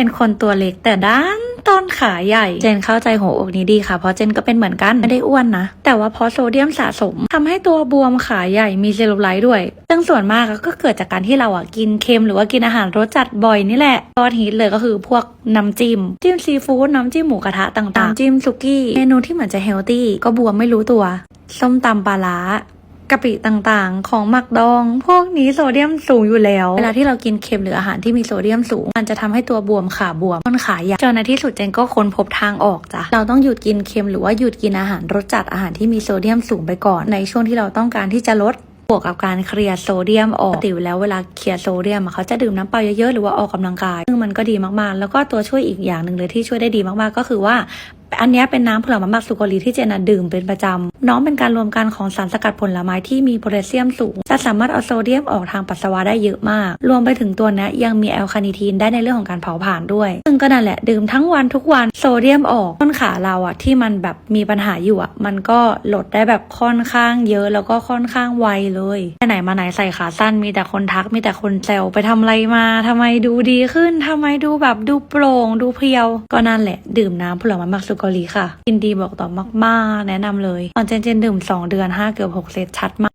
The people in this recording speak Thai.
เป็นคนตัวเล็กแต่ด้านต้นขาใหญ่ เจนเข้าใจหัวอกนี้ดีค่ะ เพราะเจนก็เป็นเหมือนกัน ไม่ได้อ้วนนะ แต่ว่าเพราะโซเดียมสะสมทำให้ตัวบวมขาใหญ่มีเซลลูไลท์ด้วย ซึ่งส่วนมากก็เกิดจากการที่เราอะกินเค็มหรือว่ากินอาหารรสจัดบ่อยนี่แหละยอดฮิตเลยก็คือพวกน้ำจิ้ม จิ้มซีฟู้ดน้ำจิ้มหมูกระทะต่างๆ จิ้มซุกี้ เมนูที่เหมือนจะเฮลตี้ก็บวมไม่รู้ตัว ส้มตำปลาร้า กะปิต่างๆ ของหมักดอง พวกนี้โซเดียมสูงอยู่แล้ว เวลาที่เรากินเค็มหรืออาหารที่มีโซเดียมสูง มันจะทำให้ตัวบวมขาบวมต้นขาใหญ่จนในที่สุดเจนก็ค้นพบทางออกจ้ะ เราต้องหยุดกินเค็มหรือว่าหยุดกินอาหารรสจัดอาหารที่มีโซเดียมสูงไปก่อนในช่วงที่เราต้องการที่จะลดบวกกับการเคลียร์โซเดียมออกติอยู่แล้วเวลาเคลียร์โซเดียมเขาจะดื่มน้ำเปล่าเยอะๆหรือว่าออกกำลังกาย ซึ่งมันก็ดีมากๆ แล้วก็ตัวช่วยอีกอย่างหนึ่งเลยที่ช่วยได้ดีมากๆ ก็คือว่า อันนี้เป็นน้ำผลไม้หมักสุกรีที่เจนนะดื่มเป็นประจำ น้องเป็นการรวมกันของสารสกัดผลไม้ที่มีโพแทสเซียมสูงจะสามารถเอาโซเดียมออกทางปัสสาวะได้เยอะมาก รวมไปถึงตัวนี้ยังมีแอลคาเนิทีนได้ในเรื่องของการเผาผลาญด้วย ซึ่งก็นั่นแหละดื่มทั้งวันทุกวันโซเดียมออกต้นขาเราอะที่มันแบบมีปัญหาอยู่อะมันก็ลดได้แบบค่อนข้างเยอะแล้วก็ค่อนข้างไวเลยไปไหนมาไหนใส่ขาสั้นมีแต่คนทักมีแต่คนแซวไปทำอะไรมาทำไมดูดีขึ้นทำไมดูแบบดูโปร่งดูเพรียว ก็นั่นแหละ ดื่มน้ำผลไม้มักสุกอรีค่ะกินดีบอกต่อมากๆ แนะนำเลยตอนเจนเจนดื่ม 2 เดือน 5 เกือบ 6 เซตชัดมาก